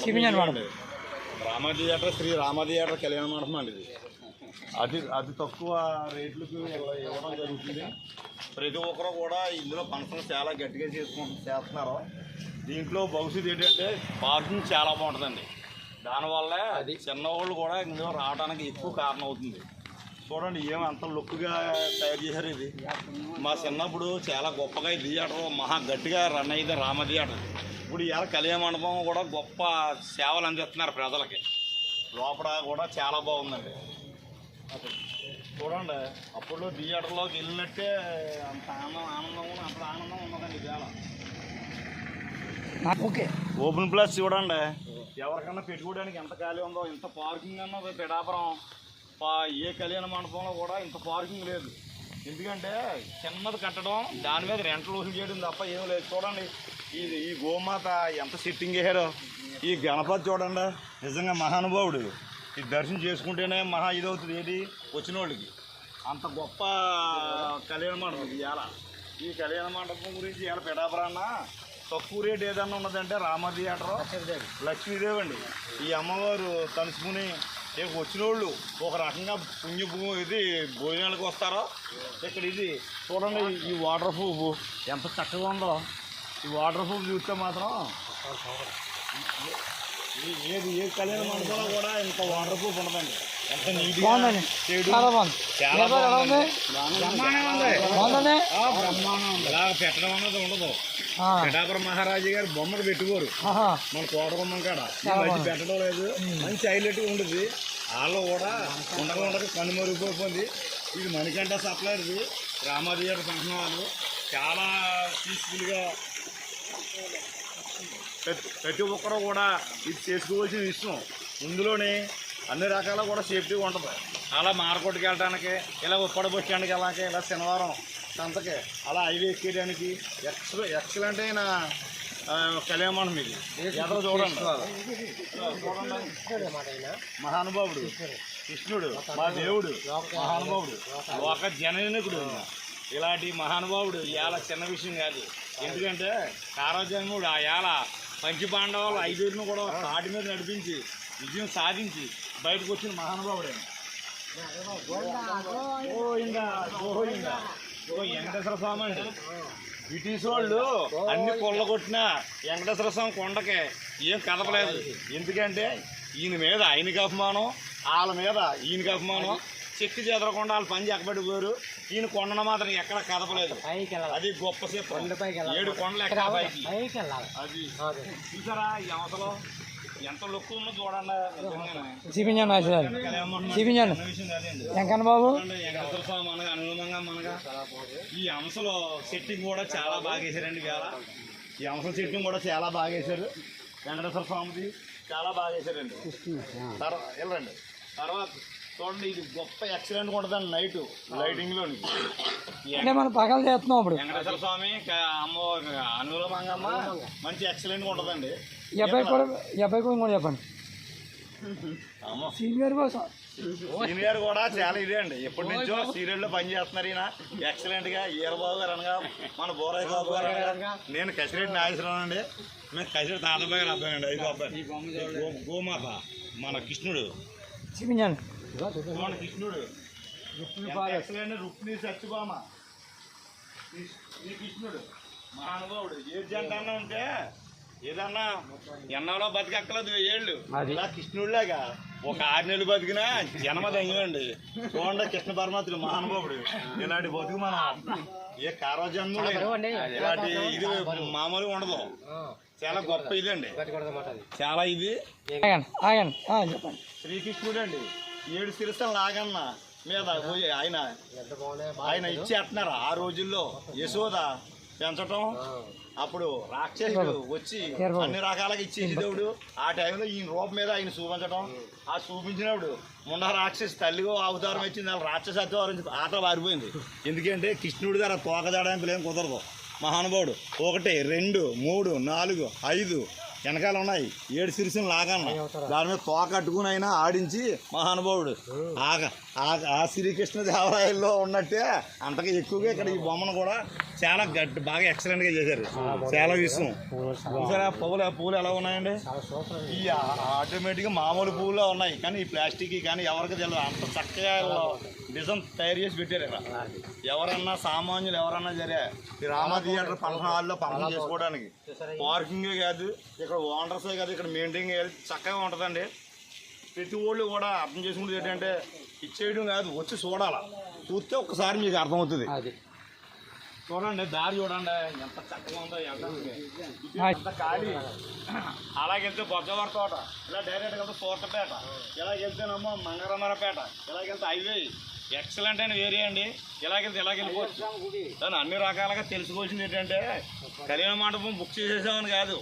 చూపించండి madam Rama theatre Sri Rama theatre కళ్యాణ మండపం అండి ఇది. అతి అతి తక్కువ రేట్లకు ఇవ్వ- ఇవ్వడం జరుగుతుంది. ప్రతి ఒక్కరు కూడా ఇందులో ఫంక్షన్ చాలా గట్టిగా చేసుకుంటు చేస్తున్నారు. దీంట్లో భవిష్యత్తు ఏంటంటే పార్కింగ్ చాలా బాగుంటుందండి. దానివల్ల అది. చిన్నవాళ్ళు కూడా ఇందులో రావడానికి ఎక్కువ కారణం అవుతుంది చూడండి ఏం అంత లుక్గా తయారు చేశారు ఇది. మా చిన్నప్పుడు చాలా గొప్పగా ఈ థియేటర్ మహా గట్టిగా రన్ అయ్యేది రామ థియేటర్. ఇప్పుడు ఇవాళ కళ్యాణ మండపం కూడా గొప్ప సేవలు అందిస్తున్నారు ప్రజలకి. లోపల కూడా చాలా బాగుందండి. చూడండి అప్పుడు థియేటర్లోకి వెళ్ళినట్టే అంత ఆనందం ఆనందం అంత ఆనందం ఉన్నదండి చాలా ఓకే. ఓపెన్ ప్లేస్ చూడండి. ఎవరికన్నా పెట్టుకోవడానికి ఎంత ఖాళీ ఉందో ఇంత పార్కింగ్ అన్న పిడాపురం పా ఏ కళ్యాణ మండపంలో కూడా ఇంత పార్కింగ్ లేదు. ఎందుకంటే చిన్నది కట్టడం దాని మీద రెంటలు వసూలు చేయడం తప్ప ఏం లేదు. చూడండి ఇది ఈ గోమాత ఎంత సిట్టింగ్ చేశారో. ఈ గణపతి చూడండి నిజంగా మహానుభావుడు. ఈ దర్శనం చేసుకుంటేనే మహా ఇదవుతుంది. ఏది? వచ్చిన వాళ్ళకి అంత గొప్ప కళ్యాణ మండపం ఇది ఇవాళ. ఈ కళ్యాణ మండపం గురించి ఇవాళ పిడాపురాన్న తక్కువ రేట్ ఏదన్నా ఉన్నదంటే రామ థియేటర్ లక్ష్మీదేవి. అండి. ఈ అమ్మవారు తలుచుకుని ఇక వచ్చిన వాళ్ళు ఒక రకంగా పుణ్య భూ- ఇది భోజనాలకు వస్తారో? ఇక్కడ ఇది చూడండి ఈ వాటర్ ప్రూఫ్ ఎంత చక్కగా ఉందో. ఈ వాటర్ ప్రూఫ్ చూస్తే మాత్రం ఏది ఏ కళ్యాణ మండపంలో కూడా ఇంత వాటర్ ప్రూఫ్ ఉండదండి. ఎంత నీట్గా చాలా బాగుంది. చాలా ఏర్పాటు ఎలా ఉంది? బ్రహ్మాండం ఉంది. ఇలా పెట్టడం అన్నది ఉండదు. పిఠాపురం మహారాజు గారు బొమ్మలు పెట్టుకోరు. మన కోటబొమ్మం కాడ. మధ్య. పెట్టడం లేదు. మంచి హైలైట్గా ఉండదు వాళ్ళు కూడా ఉండక ఉండక కనుమరుగిపోతుంది ఇది మణికంఠ సప్లైర్ది రామాదిగారి ఫంక్షన్ వాళ్ళు. చాలా పీస్ఫుల్గా ప్రతి ప్రతి ఒక్కరు కూడా ఇది చేసుకోవాల్సిన విషయం. ఇందులోనే అన్ని రకాల కూడా సేఫ్టీగా ఉంటుంది. అలా మార్కెట్కి వెళ్ళడానికి ఇలా ఉప్పడ బస్ స్టాండ్కి వెళ్ళడానికి ఇలా శనివారం అంతకే అలా హైవే ఎక్కేయడానికి ఎక్స్ ఎక్సలెంట్ అయిన కళ్యాణం ఇది. ఎదురు చూడండి. మహానుభావుడు కృష్ణుడు మా దేవుడు మహానుభావుడు. ఒక జనజనకుడు ఇలాంటి మహానుభావుడు ఇవాళ చిన్న విషయం కాదు. ఎందుకంటే కారాజన్ముడు ఆ ఇవాళ పంచపాండవాలు ఐదుగురిని కూడా తాటి మీద నడిపించి విజయం సాధించి బయటకు వచ్చిన మహానుభావుడే ఓ ఇందా ఓ వెంకటేశ్వర స్వామి. అండి బ్రిటిష్ వాళ్ళు అన్ని కొల్ల కొట్టినా వెంకటేశ్వర స్వామి కొండకి ఏం కదపలేదు. ఎందుకంటే ఈయన మీద ఆయనకి అపమానం వాళ్ళ మీద ఈయనకి అపమానం చెక్కి చెదరకుండా వాళ్ళు పని ఎక్కబడిపోయారు. ఈయన కొండను మాత్రం ఎక్కడ కదపలేదు. అది గొప్ప వెళ్ళాలి. ఏడు కొండలు ఎక్కడ పైకి. అది. చూసారా ఈ అవసరం విషయం కాదండి. వెంకన్న బాబు. అనుగుణంగా మనగా ఈ అంశలో సెట్టింగ్ కూడా చాలా బాగా వేశారండి వేళ ఈ అంశం సెట్టింగ్ కూడా చాలా బాగా వేశారు వెంకటేశ్వర స్వామిది చాలా బాగా వేశారండి తర్వాత వెళ్ళండి. తర్వాత చూడండి ఇది గొప్ప ఎక్సలెంట్గా ఉంటుందండి నైట్ లైటింగ్లోని అంటే మనం పగలు చేస్తున్నాం ఇప్పుడు వెంకటేశ్వర స్వామి క- అమ్మ అనుగుణంగా అమ్మ మంచి ఎక్సలెంట్గా ఉంటుందండి. ఈ అబ్బాయి కూడా అబ్బాయి కూడా చెప్పండి. అమ్మ. సీనియర్ కోసం. సీనియర్ కూడా చాలా ఇదే అండి. ఎప్పటి నుంచో సీరియల్లో పని చేస్తున్నారు ఈయన. ఎక్సలెంట్గా ఈరబాబు గారు అనగా మన బోరయ్య బాబు గారు అనగా నేను కసిరెడ్డి నాగేశ్వరరావు అండి. మేము కసిరెడ్డి తాతబాయి గారు అబ్బాయి అండి ఐదు అబ్బాయి. గోమాత మన కృష్ణుడు. చూపించండి మన కృష్ణుడు రుక్మిణి సత్యభామ ఈ- కృష్ణుడు మహానుభావుడు ఏ జంటన్నా ఉంటే ఏదన్నా ఎన్నోలో బతికెక్కలేదు ఏళ్ళు. ఇలా కృష్ణుడిలాగా ఒక ఆరు నెలలు బతికినా జన్మ దంగినండి చూడండి కృష్ణ పరమాత్ముడు మహానుభావుడు. ఇలాంటి బతుకు మనం ఏ కారోజన్ముడు ఇలాంటి ఇది మామూలుగా ఉండదు. చాలా గొప్ప ఇదండి. చాలా ఇది. శ్రీకృష్ణుడు అండి ఏడు శిరసలు లాగన్న మీద ఆయన ఆయన ఇచ్చేస్తున్నారు. ఆ రోజుల్లో యశోద పెంచటం అప్పుడు రాక్షసుడు వచ్చి అన్ని రకాలుగా ఇచ్చేసి దేవుడు. ఆ టైంలో ఈయన రూపం మీద ఆయన చూపించడం ఆ చూపించినప్పుడు ముండ రాక్షసి తల్లిగో అవతారం వచ్చింది వాళ్ళ రాక్షస అవతారం ఆట వారిపోయింది ఎందుకంటే కృష్ణుడి గారు తోక తేడానికి ఏం కుదరదు. మహానుభావుడు ఒకటి రెండు మూడు నాలుగు ఐదు వెనకాల ఉన్నాయి ఏడు సిరిసిన లాగన్న దాని మీద తోక కట్టుకుని అయినా ఆడించి మహానుభావుడు. ఆగ. ఆ- ఆ శ్రీకృష్ణ దేవరాయల్లో ఉన్నట్టే అంతగా ఎక్కువగా ఇక్కడ ఈ బొమ్మను కూడా చాలా గట్టి బాగా ఎక్సలెంట్గా చేశారు. చాలా విషయం చూసారా? పువ్వులు పువ్వులు ఎలా ఉన్నాయండి? ఈ ఆటోమేటిక్గా మామూలు పువ్వులు ఉన్నాయి. కానీ ఈ ప్లాస్టిక్ కానీ ఎవరికి తెలియదు అంత చక్కగా డిజైన్ తయారు చేసి పెట్టారు ఇక్కడ ఎవరన్నా సామాన్యులు ఎవరన్నా సరే ఈ రామా థియేటర్ ఫంక్షన్ హాల్లో ఫంక్షన్ చేసుకోవడానికి. పార్కింగ్ కాదు ఇక్కడ ఓనర్సే కాదు ఇక్కడ మెయింటైన్ చేయాలి చక్కగా ఉంటుందండి. ప్రతి ఊళ్ళు కూడా అర్థం చేసుకునేది ఏంటంటే ఇచ్చేయడం కాదు వచ్చి చూడాలా. చూస్తే ఒక్కసారి మీకు అర్థమవుతుంది. అది. చూడండి దారి చూడండి. ఎంత చక్కగా ఉందో ఎంత ఖాళీ. అలాగెళ్తే బొగ్గవారి తోట ఇలా డైరెక్ట్ వెళ్తే తోటపేట ఇలాగెళ్తేనేమో మంగరమరపేట ఇలాగెళ్తే హైవే. ఎక్సలెంట్ అయిన ఏరియా అండి. ఇలాగెళ్తే ఇలాగెళ్ళిపోవచ్చు దాని అన్ని రకాలుగా తెలుసుకోవాల్సింది ఏంటంటే కళ్యాణ మండపం బుక్ చేసేసామని కాదు.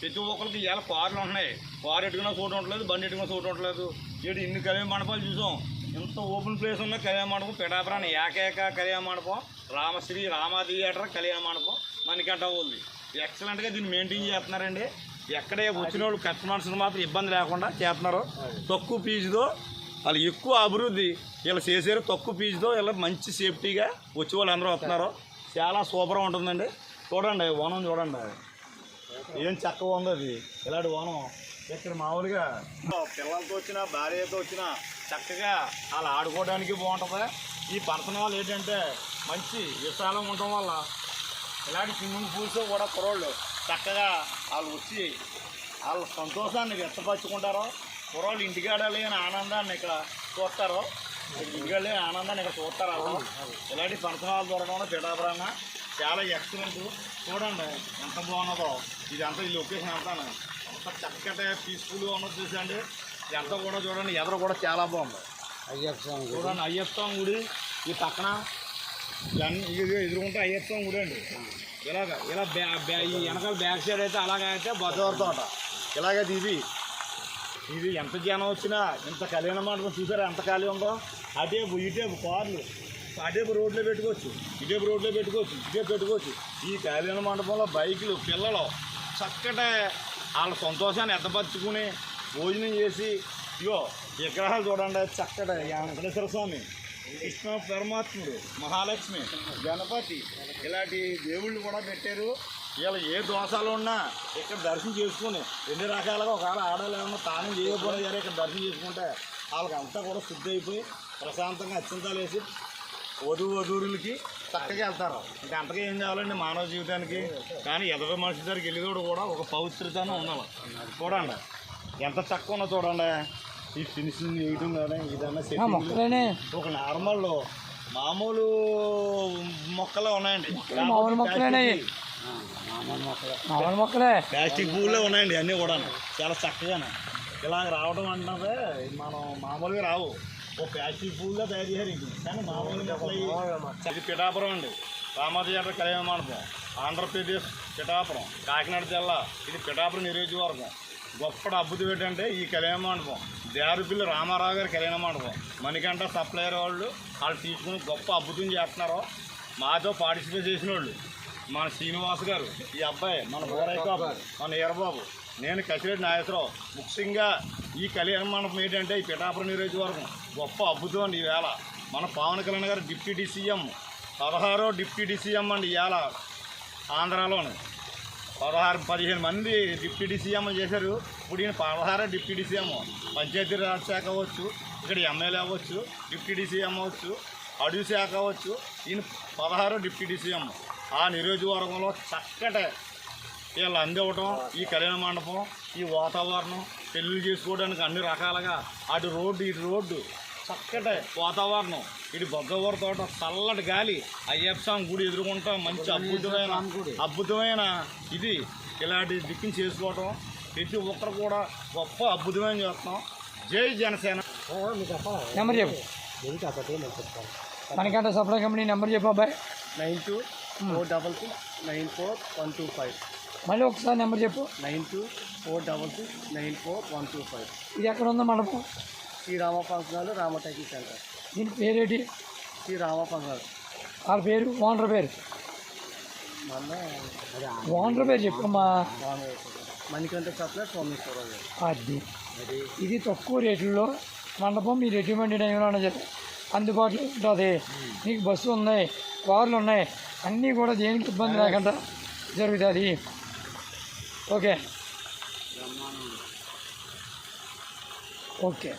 ప్రతి ఒక్కరికి ఇవాళ కార్లు ఉన్నాయి. కారు ఎట్టుకున్న చోటు ఉండలేదు బండి ఎట్టుకున్న చోటు ఉండలేదు ఇటు ఇన్ని కళ్యాణ మండపాలు చూసాం. ఇంత ఓపెన్ ప్లేస్ ఉన్న కళ్యాణ మండపం పిఠాపురాన్ని ఏకైక కళ్యాణ మండపం రామశ్రీ రామా థియేటర్ కళ్యాణ మండపం మనకంట ఉంది. ఎక్సలెంట్గా దీన్ని మెయింటైన్ చేస్తున్నారండి. ఎక్కడే వచ్చిన వాళ్ళు కస్టమర్స్ మాత్రం ఇబ్బంది లేకుండా చేస్తున్నారు. తక్కువ ఫీజుతో వాళ్ళు ఎక్కువ అభివృద్ధి వీళ్ళు చేసారు తక్కువ ఫీజుతో వీళ్ళు మంచి సేఫ్టీగా వచ్చే వాళ్ళు అందరూ వస్తున్నారు. చాలా సూపర్గా ఉంటుందండి. చూడండి వనం చూడండి. ఏం చక్కగా ఉంది అది. ఇలాంటి వనం ఇక్కడ మామూలుగా? పిల్లలతో వచ్చినా భార్యతో వచ్చినా చక్కగా వాళ్ళు ఆడుకోవడానికి బాగుంటుంది. ఈ పర్సనల్ ఏంటంటే మంచి విశాలం ఉండటం వల్ల ఇలాంటి స్విమ్మింగ్ పూల్స్ కూడా కుర్రోళ్ళు చక్కగా వాళ్ళు వచ్చి వాళ్ళ సంతోషాన్ని వ్యక్తపరచుకుంటారు. కుర్రోళ్ళు ఇంటికాడ అనే ఆనందాన్ని ఇక్కడ చూస్తారు. లేని ఆనందాన్ని ఇక్కడ చూస్తారు వాళ్ళు? ఇలాంటి ఫంక్షనాలు దొరకడం పిఠాపురాన్న చాలా ఎక్సలెంట్ చూడండి ఎంత బాగున్నదో. ఇదంతా ఈ లొకేషన్ అంతా. అంత చక్కటి పీస్ఫుల్గా ఉన్నది చూసండి ఇదంతా కూడా చూడండి ఎదురు కూడా చాలా బాగుంది. చూడండి అయ్యప్ప స్వామి గుడి. ఈ పక్కన ఎదురుకుంటే అయ్యప్ప స్వామి గుడి అండి. ఇలాగ ఇలా బ్యా ఈ వెనకాల బ్యాక్ సైడ్ అయితే అలాగే అయితే బొద్దవారి తోట. ఇలాగైతే ఇది. ఇది ఎంత జనం వచ్చినా ఇంత కళ్యాణ మండపం చూసారా? ఎంత ఖాళీ ఉందో? అటేపు ఇటేపు కార్లు. అటేపు రోడ్లో పెట్టుకోవచ్చు. ఇటేపు రోడ్లో పెట్టుకోవచ్చు. ఇటేపు పెట్టుకోవచ్చు. ఈ కళ్యాణ మండపంలో బైకులు పిల్లలు చక్కటి వాళ్ళ సంతోషాన్ని ఎత్తపరుచుకుని భోజనం చేసి ఇగో విగ్రహాలు చూడండి. చక్కటి వెంకటేశ్వర స్వామి కృష్ణ పరమాత్ముడు మహాలక్ష్మి గణపతి ఇలాంటి దేవుళ్ళు కూడా పెట్టారు. వీళ్ళు ఏ దోషాలు ఉన్నా ఇక్కడ దర్శనం చేసుకుని ఎన్ని రకాలుగా ఒకవేళ ఆడవాళ్ళు ఏమన్నా తాను చేయకపోయినా సరే ఇక్కడ దర్శనం చేసుకుంటే వాళ్ళకి అంతా కూడా శుద్ధి అయిపోయి ప్రశాంతంగా అత్యంతాలు వేసి వధువు వధువులకి చక్కగా వెళ్తారు. ఇంకా అంతగా ఏం కావాలండి మానవ జీవితానికి? కానీ ఎదవ మనిషి దగ్గరికి వెళ్ళేటోడు కూడా ఒక పవిత్రతను ఉండాలి. చూడండి. ఎంత చక్కగా ఉన్నదో చూడండి. ఈ ఫినిషింగ్ వేయటం కానీ ఇదన్నా ఒక నార్మల్ మామూలు మొక్కలే ఉన్నాయండి. మామూలు మామూలు మొక్కలే. ప్లాస్టిక్ పూలే ఉన్నాయండి అన్నీ కూడా చాలా చక్కగానే. ఇలా రావడం అంటే మనం మామూలుగా రావు. ఓ ప్లాస్టిక్ పూల్లో తయారు చేశారు ఇది కానీ మామూలు మొక్కలు ఇవి. ఇది పిఠాపురం అండి. రామాథియేటర్ కళ్యాణ మండపం. ఆంధ్రప్రదేశ్ పిఠాపురం. కాకినాడ జిల్లా. ఇది పిఠాపురం నియోజకవర్గం. గొప్ప అద్భుతం ఏంటంటే ఈ కళ్యాణ మండపం. దేవరపిల్లి రామారావు గారి కళ్యాణ మండపం. మణికంఠ సప్లయర్ వాళ్ళు వాళ్ళు తీసుకుని గొప్ప అద్భుతం చేస్తున్నారు మాతో పార్టిసిపేట్ చేసిన వాళ్ళు. మన శ్రీనివాస్ గారు ఈ అబ్బాయి మన బోరాయి బాబు మన ఈరబాబు నేను కసిరెడ్డి నాగేశ్వరరావు ముఖ్యంగా ఈ కళ్యాణ మండపం ఏంటంటే ఈ పిఠాపురం నియోజకవర్గం గొప్ప అద్భుతం అండి ఈవేళ మన పవన్ కళ్యాణ్ గారు డిప్యూటీ సీఎం పదహారో డిప్యూటీ సీఎం అండి ఇవాళ ఆంధ్రాలోను. పదహారు పదిహేను మంది డిప్యూటీ సీఎం చేశారు. ఇప్పుడు ఈయన పదహారు డిప్యూటీ సీఎం పంచాయతీ రాజ్ శాఖ అవ్వచ్చు ఇక్కడ ఎమ్మెల్యే అవ్వచ్చు డిప్యూటీ సీఎం అవ్వచ్చు అడవి శాఖ అవ్వచ్చు ఈయన పదహారు డిప్యూటీ సీఎం. ఆ నియోజకవర్గంలో చక్కటి వీళ్ళు అందివ్వటం ఈ కళ్యాణ మండపం ఈ వాతావరణం పెళ్ళి చేసుకోవడానికి అన్ని రకాలుగా అటు రోడ్డు ఇటు రోడ్డు చక్కటి వాతావరణం. ఇటు బొగ్గవర తోట చల్లటి గాలి అయ్యప్ప స్వామి గుడి ఎదుర్కొంటా మంచి అద్భుతమైన అద్భుతమైన ఇది. ఇలాంటి దిక్కుని చేసుకోవటం ప్రతి ఒక్కరు కూడా గొప్ప అద్భుతమైన చేస్తున్నాం జై జనసేన. నెంబర్ చెప్పు. మనకంటే సప్లై కంపెనీ నెంబర్ చెప్పు అబ్బాయి. Nine two four double six nine four one two five మళ్ళీ ఒకసారి నెంబర్ చెప్పు. Nine two four double six nine four one two five ఇది ఎక్కడ ఉందో మండపం? శ్రీరామ ఫంక్షనాలు రామటైకి సెంటర్. దీని పేరేటి? శ్రీరామ ఫంక్షనాలు వాళ్ళ పేరు? ఓనర్ పేరు? ఓనర్ పేరు చెప్పమ్మా. మణికంఠ సప్లై సోమేశ్వరరావు గారు అది. ఇది తక్కువ రేట్లలో మండపం మీరు ఎటువంటి టైంలో అన్న అందుబాటులో ఉంటుంది. మీకు బస్సు ఉన్నాయి కార్లు ఉన్నాయి. అన్నీ కూడా దేనికి ఇబ్బంది లేకుండా జరుగుతుంది. ఓకే. ఓకే.